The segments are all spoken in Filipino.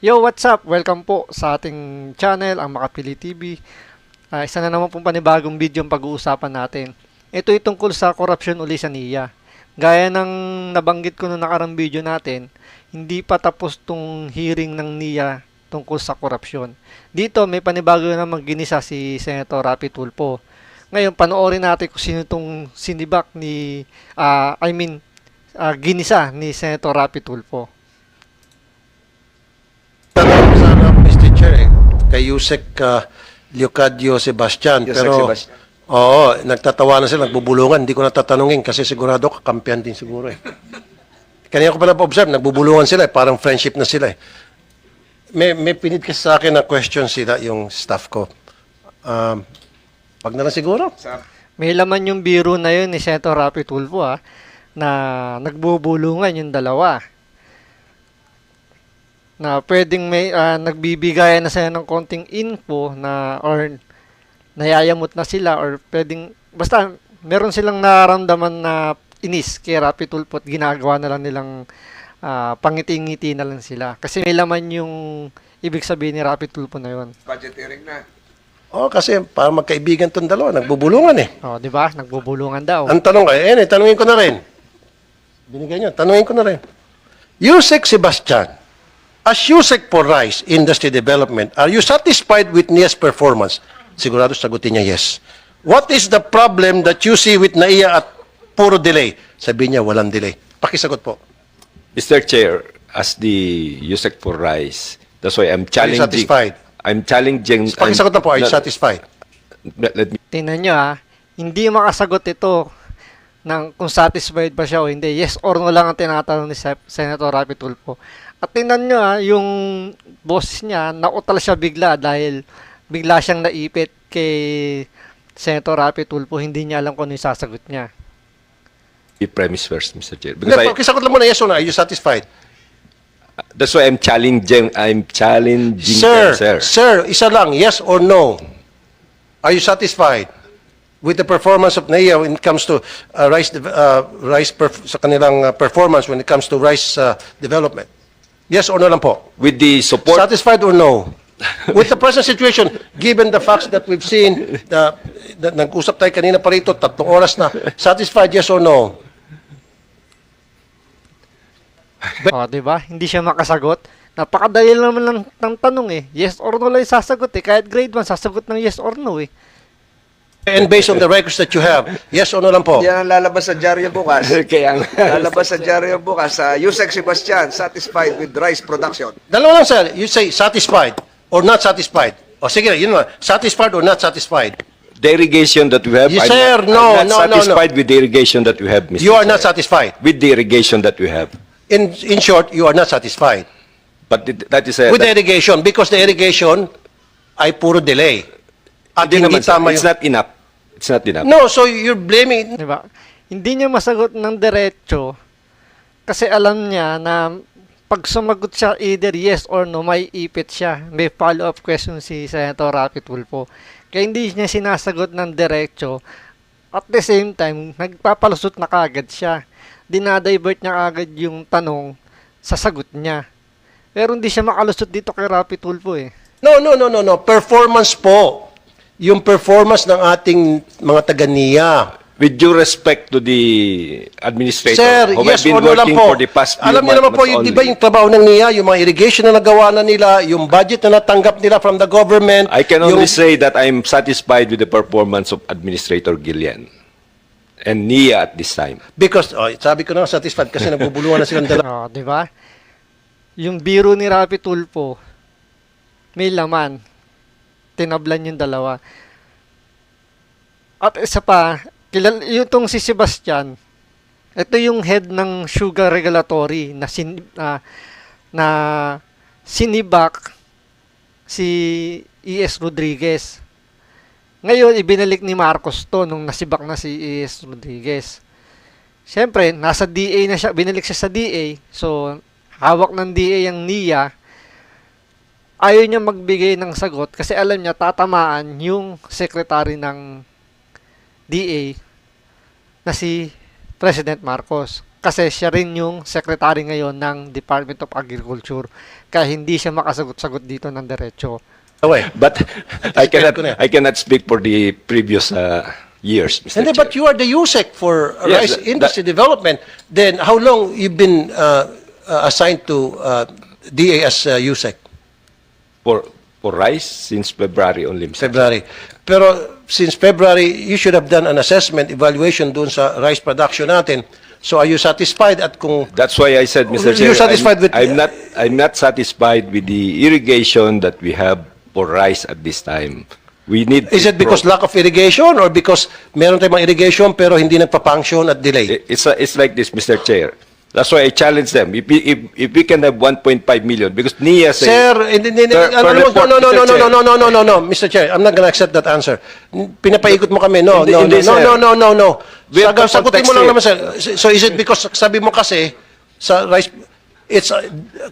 Yo, what's up? Welcome po sa ating channel, ang Makapili TV. Ah, isa na naman pong panibagong video ang pag-uusapan natin. Ito ay tungkol sa korupsyon uli sa NIA. Gaya ng nabanggit ko noong nakarang video natin, hindi pa tapos tong hearing ng NIA tungkol sa korupsyon. Dito may panibago na magginisa si Senator Rapi Tulfo. Ngayon, panoorin natin kung sino itong sinibak ni, ah, I mean, ah, ginisa ni Senator Rapi Tulfo. Tanong sana Mr. Chair eh, kay Yusek uh, Leocadio Sebastian. Yusek pero, Sebastian. Oo, nagtatawanan sila, nagbubulungan. Hindi ko natatanungin kasi sigurado kakampiyan din siguro eh. Kanina ko pala pa-observe, nagbubulungan sila eh, parang friendship na sila eh. May, may pinid kasi sa akin na question sila yung staff ko. Um, pag na lang siguro. May laman yung biro na yun ni Senator Rapi Tulfo ah, na nagbubulungan yung dalawa. Na pwedeng may ah, nagbibigayan na sila ng konting info na or nayayamot na sila or pwedeng basta meron silang nararamdaman na inis kay Rapi Tulfo at ginagawa na lang nilang ah, pangiti-ngiti na lang sila. Kasi may laman yung ibig sabihin ni Rapi Tulfo na yun. Budget hearing na. Oo, kasi para magkaibigan tong dalawa, nagbubulungan eh. Oh, 'di ba? Nagbubulungan daw. Ang tanong ay, eh, tanungin ko na rin. Binigay niyo, tanungin ko na rin. Yusek Sebastian, as Yusek for Rice Industry Development, are you satisfied with NIA's performance? Sigurado sagutin niya yes. What is the problem that you see with NAIA at puro delay? Sabi niya, walang delay. Pakisagot po. Mr. Chair, as the USEC for Rice, that's why I'm challenging. satisfied? I'm challenging. Pakisagot na po, are you I'm- satisfied? Let, let me Tingnan nyo ha, hindi makasagot ito ng kung satisfied ba siya o hindi. Yes or no lang ang tinatanong ni Senator Rapi Tulfo. At tingnan nyo ha, yung boss niya, nautal siya bigla dahil bigla siyang naipit kay Senator Rapi Tulfo. Hindi niya alam kung ano yung sasagot niya. be premise first, Mr. Chair. Hindi, Because I, pakisagot lang muna, yes or no, are you satisfied? that's why I'm challenging. I'm challenging Sir, them, sir. sir, isa lang, yes or no? Are you satisfied with the performance of NAIA when it comes to uh, rice uh, rice perf- sa kanilang uh, performance when it comes to rice uh, development? Yes or no lang po? With the support, Satisfied or no? With the present situation, given the facts that we've seen, the, the, nag-usap tayo kanina pa rito, tatlong oras na, satisfied yes or no? O, di ba? Hindi siya makasagot. Napakadali naman ng, ng tanong eh. Yes or no lang yung sasagot eh. Kahit grade 1, sasagot ng yes or no eh. And based on the records that you have, yes or no lang po? Yan ang lalabas sa dyaryo bukas. kaya nga. lalabas sa dyaryo bukas sa Yusek Sebastian, satisfied with rice production. Dalawa lang sir, you say satisfied or not satisfied. O sige, yun na, satisfied or not satisfied. The irrigation that we have, Yes, I'm sir. not, No, I'm not no, no, no. satisfied with the irrigation that we have, Mr. You are Chair. not satisfied. With the irrigation that we have. In in short, you are not satisfied But it- that is a... with the that- irrigation because the irrigation ay puro delay. At Hindi naman, tama It's yung... not enough. It's not enough. No, so you're blaming... Di ba? Hindi niya masagot ng diretso kasi alam niya na pag sumagot siya either yes or no, may ipit siya. May follow-up question si Senator Rapi Tulfo. Kaya hindi niya sinasagot ng diretso. At the same time, nagpapalusot na kagad siya. Dinadivert niya kagad yung tanong sa sagot niya. Pero hindi siya makalusot dito kay Rapi Tulfo eh. No, no, no, no, no. Performance po. Yung performance ng ating mga taga-NIA. With due respect to the administrator Sir, who yes have been or no lang working po. for the past few Alam niyo naman po, months yung, di ba only. yung trabaho ng NIA, yung mga irrigation na nagawa na nila, yung budget na natanggap nila from the government. I can yung, only say that I'm satisfied with the performance of Administrator Gillian and Nia at this time. Because, oh, sabi ko na satisfied kasi nagbubuluhan na silang dalawa. Oh, di ba? Yung biro ni Rapi Tulfo, may laman. Tinablan yung dalawa. At isa pa, kilal, yung tong si Sebastian, ito yung head ng sugar regulatory na sin, na, na sinibak si E.S. Rodriguez. Ngayon, ibinalik ni Marcos to nung nasibak na si E.S. Rodriguez. Siyempre, nasa DA na siya, binalik siya sa DA. So, hawak ng DA ang NIA. Ayaw niya magbigay ng sagot kasi alam niya tatamaan yung secretary ng DA na si President Marcos. Kasi siya rin yung secretary ngayon ng Department of Agriculture. Kaya hindi siya makasagot-sagot dito ng diretso. Away. But I cannot. I cannot speak for the previous uh, years, Mr. Hindi, Chair. but you are the USEC for uh, Yes, rice that- industry development. Then how long you've been uh, uh, assigned to uh, DA as uh, USEC? For, for rice since February only, Mr. February. Pero since February, you should have done an assessment, evaluation doon sa rice production natin. So are you satisfied at kung That's why I said, Mr. You're Chair, satisfied I'm, with- I'm not, I'm not satisfied with the irrigation that we have for rice at this time. We need. is to it because pro- lack of irrigation or because meron tayong mga irrigation pero hindi nagpa-function at delay? It's, a- it's like this, Mr. Chair. That's why I challenge them. If, if, if we can have 1.5 million, because NIA says. Sir, no, no, no, no, no, Chair. no, no, no, no, no, Mr. Chair, I'm not gonna accept that answer. Pinapaikot mo kami, no, no, no, no, no, no, no. Sagutin mo lang naman, sir. So is it because, sabi mo kasi, sa rice, it's uh,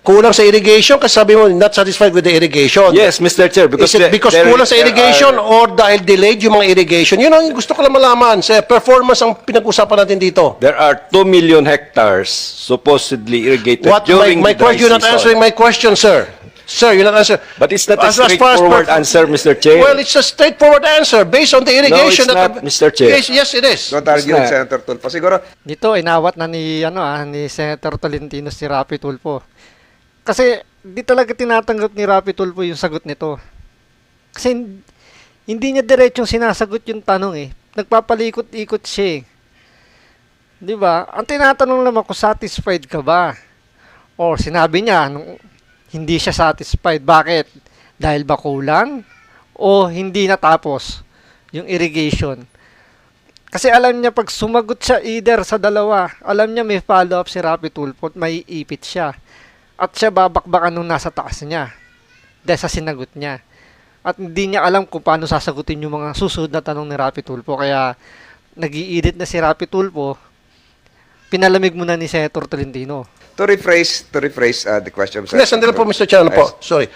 kulang sa irrigation kasi sabi mo not satisfied with the irrigation. Yes, Mr. Chair, because. Is it because there- kulang sa irrigation are- or dahil delayed yung mga irrigation? Yun ang gusto ko lang malaman. Sa performance ang pinag-usapan natin dito. There are 2 million hectares supposedly irrigated What, my, during my the dry question, you're not season. answering my question, sir. Sir, you're not answering. But it's not a As- as far as straightforward answer, Mr. Chair. Well, it's a straightforward answer based on the irrigation. it's that not, Mr. Chair. Yes, yes, it is. Don't argue with. Senator Tulfo. Siguro, Dito, inawat na ni, ano, ah, ni Senator Tolentino si Rapi Tulfo. Kasi, di talaga tinatanggap ni Rapi Tulfo yung sagot nito. Kasi, hin- hindi niya diretsong sinasagot yung tanong eh. Nagpapalikot-ikot siya eh. Di ba? Ang tinatanong naman kung satisfied ka ba? Or sinabi niya, nung hindi siya satisfied. Bakit? Dahil ba kulang? O hindi natapos yung irrigation? Kasi alam niya pag sumagot siya either sa dalawa, alam niya may follow-up si Rapi Tulfo at may ipit siya. At siya babakbakan nung nasa taas niya. Dahil sa sinagot niya. At hindi niya alam kung paano sasagutin yung mga susunod na tanong ni Rapi Tulfo. Kaya nag-iidit na si Rapi Tulfo, pinalamig muna ni Senator Tolentino. to rephrase, to rephrase uh, the question. Yes, sandali po, Mr. Chair. Ano po? Sorry.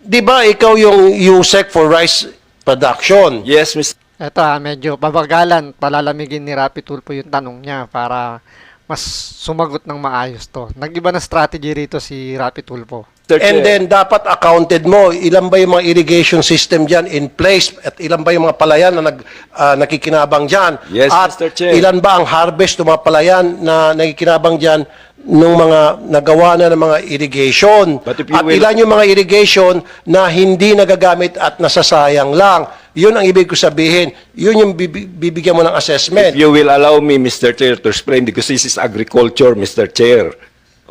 Di ba ikaw yung USEC for rice production? Yes, Mr. Eto ha, medyo pabagalan, palalamigin ni Rapi Tulfo yung tanong niya para mas sumagot ng maayos to. Nag-iba na strategy rito si Rapi Tulfo. And then dapat accounted mo, ilan ba yung mga irrigation system dyan in place at ilan ba yung mga palayan na nag, ah, nakikinabang dyan? Yes, at Mr. Chair. ilan ba ang harvest ng mga palayan na nakikinabang dyan nung mga nagawa na ng mga irrigation? But if you at will- ilan yung mga irrigation na hindi nagagamit at nasasayang lang? Yun ang ibig ko sabihin. Yun yung bibi- bibigyan mo ng assessment. If you will allow me, Mr. Chair, to explain, because this is agriculture, Mr. Chair.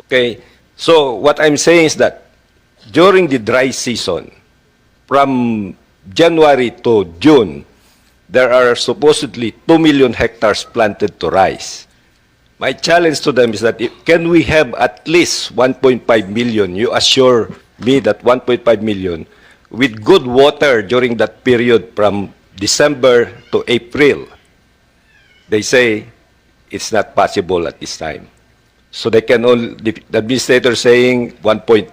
Okay? So, what I'm saying is that during the dry season, from January to June, there are supposedly 2 million hectares planted to rice. My challenge to them is that if, can we have at least 1.5 million? You assure me that 1.5 million with good water during that period from December to April. They say it's not possible at this time. So they can only, the the administrator saying 1.3,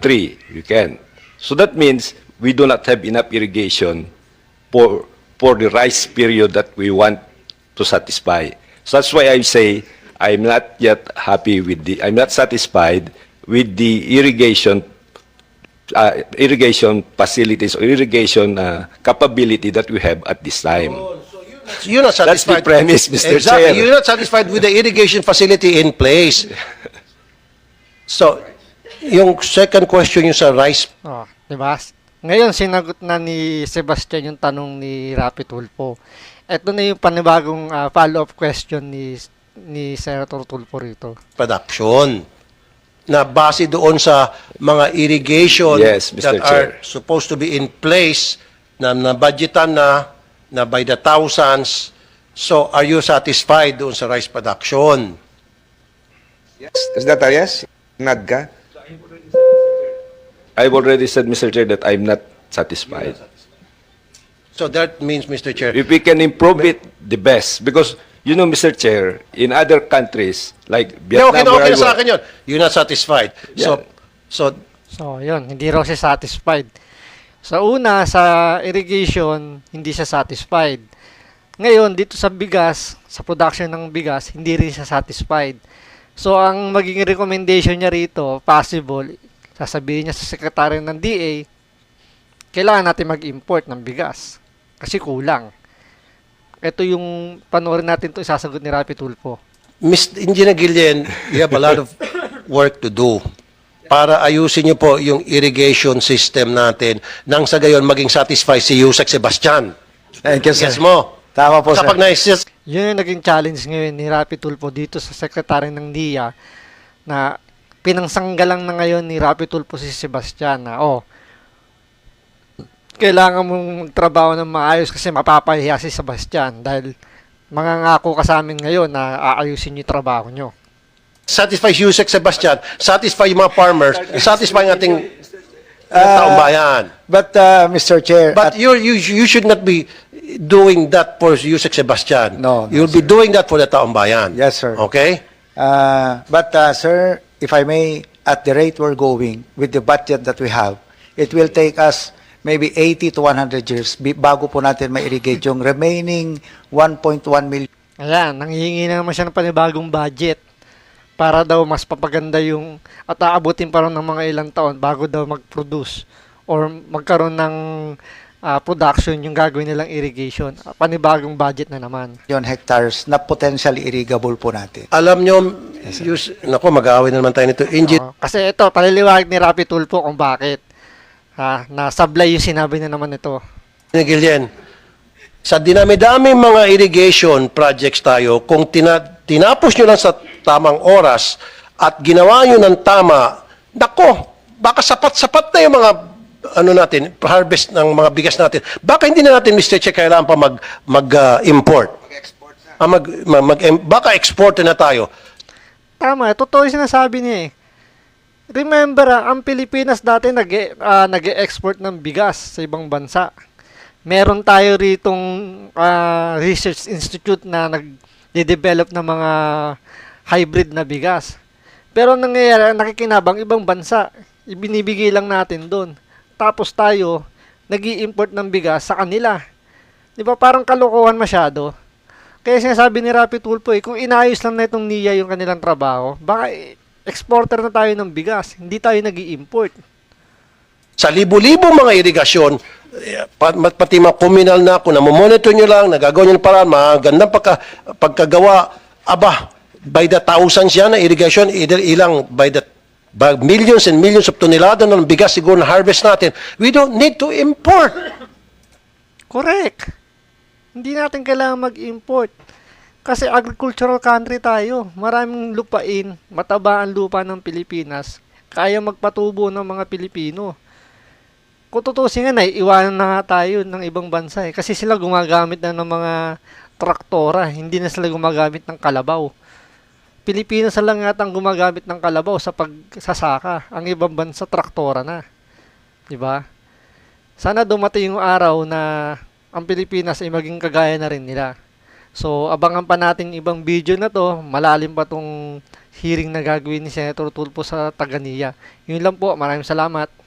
you can. So that means we do not have enough irrigation for, for the rice period that we want to satisfy. So that's why I say I'm not yet happy with the, I'm not satisfied with the irrigation uh, irrigation facilities or irrigation uh, capability that we have at this time. You're not satisfied. That's the premise, Mr. Exactly. Chair. You're not satisfied with the irrigation facility in place. So, yung second question yung sa rice, Oh, di ba? Ngayon, sinagot na ni Sebastian yung tanong ni Rapi Tulfo. Ito na yung panibagong ah, follow-up question ni ni Senator Tulfo rito. production na base doon sa mga irrigation Yes, Mr. that Chair. are supposed to be in place na nabudgetan na na by the thousands. So, are you satisfied doon sa rice production? Yes. Is that a yes? Nod ka? I've already said, Mr. Chair, that I'm not satisfied. So, that means, Mr. Chair, If we can improve it, the best. Because, you know, Mr. Chair, in other countries, like Vietnam, okay where okay I na sa work- akin yun. You're not satisfied. So, so So, yun, hindi raw siya satisfied. Sa una, sa irrigation, hindi siya satisfied. Ngayon, dito sa bigas, sa production ng bigas, hindi rin siya satisfied. So, ang magiging recommendation niya rito, possible, sasabihin niya sa sekretary ng DA, kailangan natin mag-import ng bigas. Kasi kulang. Ito yung panoorin natin to isasagot ni Rapi Tulfo. Mr. Engineer Gillian, you have a lot of work to do para ayusin niyo po yung irrigation system natin nang sa gayon maging satisfied si Yusek Sebastian. Thank you, sir. Yes mo. Tama po, Kapag sir. nais Yun yung naging challenge ngayon ni Rapi Tulfo dito sa sekretary ng DIA na pinangsanggalang na ngayon ni Rapi Tulfo si Sebastian na, oh, kailangan mong magtrabaho ng maayos kasi mapapahiya si Sebastian dahil mangangako ka sa amin ngayon na aayusin yung trabaho nyo. satisfy Yusek Sebastian, satisfy yung mga farmers, satisfy ang ating uh, taong bayan. But, uh, Mr. Chair, But at- you you you should not be doing that for Yusek Sebastian. No, no, You'll be doing that for the taong bayan. Yes, sir. Okay? uh, but, uh, sir, if I may, at the rate we're going, with the budget that we have, it will take us maybe 80 to 100 years bi- bago po natin ma-irrigate yung remaining 1.1 million Ayan, nanghihingi na naman siya ng panibagong budget para daw mas papaganda yung at aabutin pa rin ng mga ilang taon bago daw mag-produce or magkaroon ng ah, production yung gagawin nilang irrigation. Panibagong budget na naman. hectares na potentially irrigable po natin. Alam nyo, Yus, nako, mag-aaway na naman tayo nito. Engineer, Oo. kasi ito, paliliwanag ni Rapi Tulfo kung bakit. Ha, na sablay yung sinabi na naman ito. Gillian, sa dinami-daming mga irrigation projects tayo, kung tina, tinapos nyo lang sa tamang oras at ginawa nyo ng tama, nako, baka sapat-sapat na yung mga ano natin, harvest ng mga bigas natin. Baka hindi na natin, Mr. Che, kailangan pa mag, mag-import. Ah, mag, mag, mag- baka exporter na tayo. Tama, totoo yung sinasabi niya eh. Remember, ah, ang Pilipinas dati nag, ah, nag-export ng bigas sa ibang bansa. Meron tayo ritong ah, research institute na nag-develop ng mga hybrid na bigas. Pero ang nangyayari, ang nakikinabang ibang bansa. Ibinibigay lang natin doon. Tapos tayo, nag import ng bigas sa kanila. Di ba parang kalokohan masyado? Kaya sinasabi ni Rapi Tulfo eh, kung inayos lang na itong NIA yung kanilang trabaho, baka eh, exporter na tayo ng bigas, hindi tayo nag import sa libo-libo mga irigasyon, pa- mat- pati mga communal na, kung namomonitor nyo lang, nagagawa nyo ng paraan, magandang pagka, pagkagawa, aba, by the thousands yan na irrigation, either ilang, by the by millions and millions of tonelada ng bigas siguro na harvest natin, we don't need to import. Correct. Hindi natin kailangan mag-import. Kasi agricultural country tayo. Maraming lupain, mataba ang lupa ng Pilipinas. Kaya magpatubo ng mga Pilipino. Kung tutusin nga, naiiwanan na nga tayo ng ibang bansa eh. Kasi sila gumagamit na ng mga traktora, hindi na sila gumagamit ng kalabaw. Pilipinas na lang yata ang gumagamit ng kalabaw sa pagsasaka. Ang ibang bansa, traktora na. 'Di ba? Sana dumating yung araw na ang Pilipinas ay maging kagaya na rin nila. So, abangan pa natin ibang video na to. Malalim pa tong hearing na gagawin ni Senator Tulfo sa Taganiya. Yun lang po. Maraming salamat.